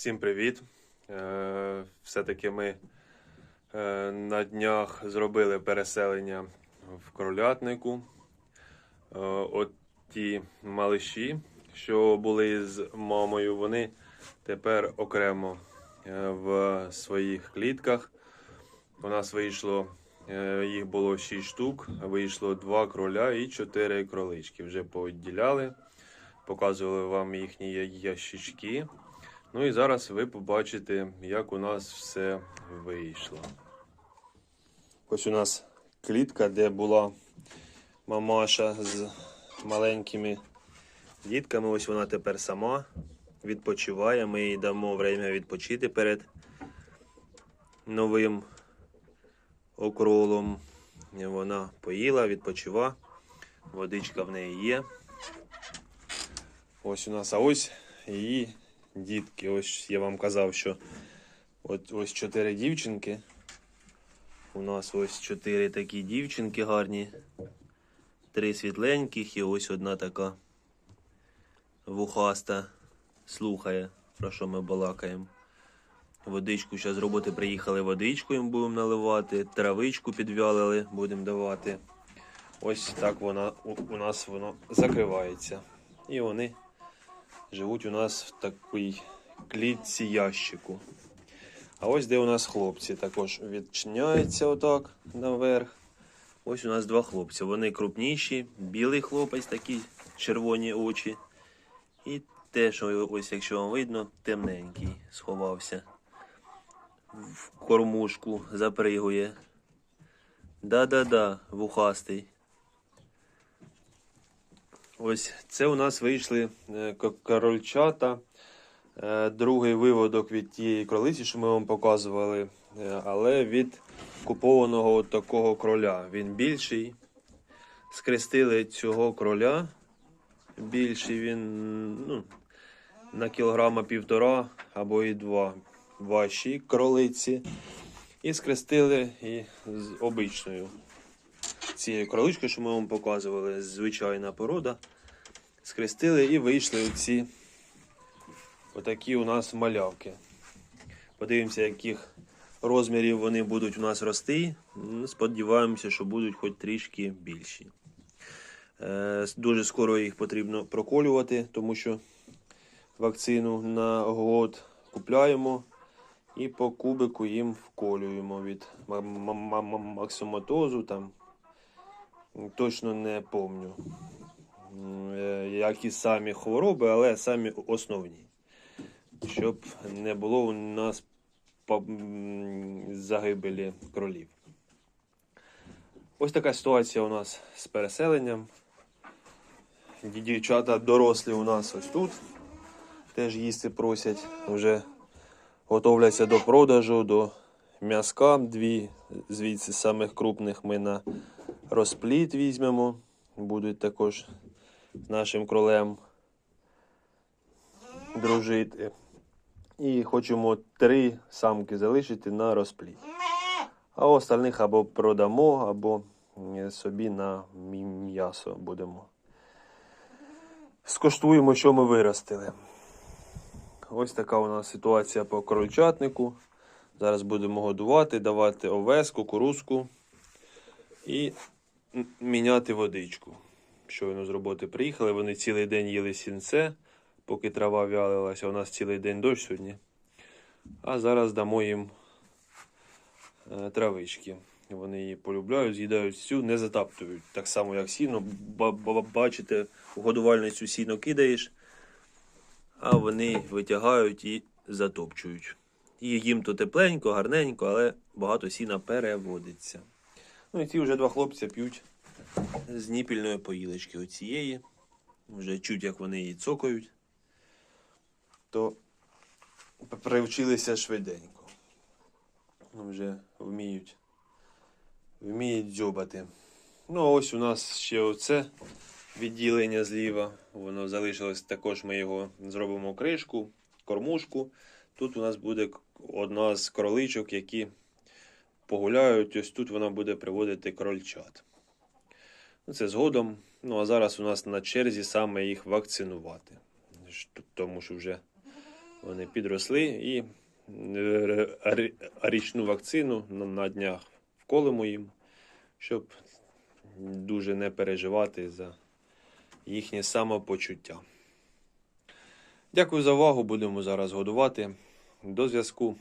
Всім привіт! Е, Все-таки ми е, на днях зробили переселення в кролятнику. Е, От ті малиші, що були з мамою, вони тепер окремо в своїх клітках. У нас вийшло, їх було 6 штук, вийшло 2 кроля і 4 кролички. Вже поодділяли, показували вам їхні ящички. Ну і зараз ви побачите, як у нас все вийшло. Ось у нас клітка, де була мамаша з маленькими дітками. Ось вона тепер сама відпочиває. Ми їй дамо время відпочити перед новим окролом. Вона поїла, відпочива. Водичка в неї є. Ось у нас, а ось її дітки. Ось я вам казав, що от ось чотири дівчинки. У нас ось чотири такі дівчинки гарні. Три світленьких і ось одна така вухаста слухає, про що ми балакаємо. Водичку зараз з роботи приїхали, водичку їм будемо наливати, травичку підвялили, будемо давати. Ось так вона у, нас воно закривається. І вони живуть у нас в такій клітці ящику. А ось де у нас хлопці також відчиняється отак наверх. Ось у нас два хлопці. Вони крупніші, білий хлопець, такі червоні очі. І те, що ось, якщо вам видно, темненький сховався. В кормушку запригує. Да-да-да, вухастий. Ось це у нас вийшли е, корольчата. Е, Другий виводок від тієї кролиці, що ми вам показували, е, але від купованого такого кроля. Він більший. Скрестили цього кроля. Більший він ну, на кілограма півтора або і два важчі кролиці. І скрестили і з обичною цією кроличкою, що ми вам показували, звичайна порода. Скрестили і вийшли оці отакі у нас малявки. Подивимося, яких розмірів вони будуть у нас рости. Ну, Сподіваємося, що будуть хоч трішки більші. Е, Дуже скоро їх потрібно проколювати, тому що вакцину на год купляємо і по кубику їм вколюємо від ма- ма- ма- максиматозу. Там. Точно не помню, е, які самі хвороби, але самі основні. Щоб не було у нас загибелі кролів. Ось така ситуація у нас з переселенням. Дівчата дорослі у нас ось тут. Теж їсти просять. Вже готовляться до продажу, до м'язка. Дві звідси самих крупних ми на розпліт візьмемо. Будуть також з нашим кролем дружити. І хочемо три самки залишити на розпліт. А остальних або продамо, або собі на м'ясо будемо. Скоштуємо, що ми виростили. Ось така у нас ситуація по крольчатнику. Зараз будемо годувати, давати овес, кукурузку і міняти водичку. Щойно з роботи приїхали, вони цілий день їли сінце, поки трава вялилася. У нас цілий день дощ сьогодні. А зараз дамо їм е, травички. Вони її полюбляють, з'їдають всю, не затаптують. Так само, як сіно. Ба- ба- Бачите, в годувальницю сіно кидаєш, а вони витягають і затопчують. І їм то тепленько, гарненько, але багато сіна переводиться. Ну і ці вже два хлопці п'ють з ніпільної поїлочки оцієї. Вже чуть, як вони її цокають, то привчилися швиденько. Вже вміють, вміють дзьобати. Ну, а ось у нас ще оце відділення зліва. Воно залишилось також. Ми його зробимо кришку, кормушку. Тут у нас буде одна з кроличок, які погуляють. Ось тут вона буде приводити крольчат. Ну, Це згодом. Ну а зараз у нас на черзі саме їх вакцинувати. Тому що вже Вони підросли і е, річну вакцину на- на днях вколимо їм, щоб дуже не переживати за їхнє самопочуття. Дякую за увагу. Будемо зараз годувати. До зв'язку.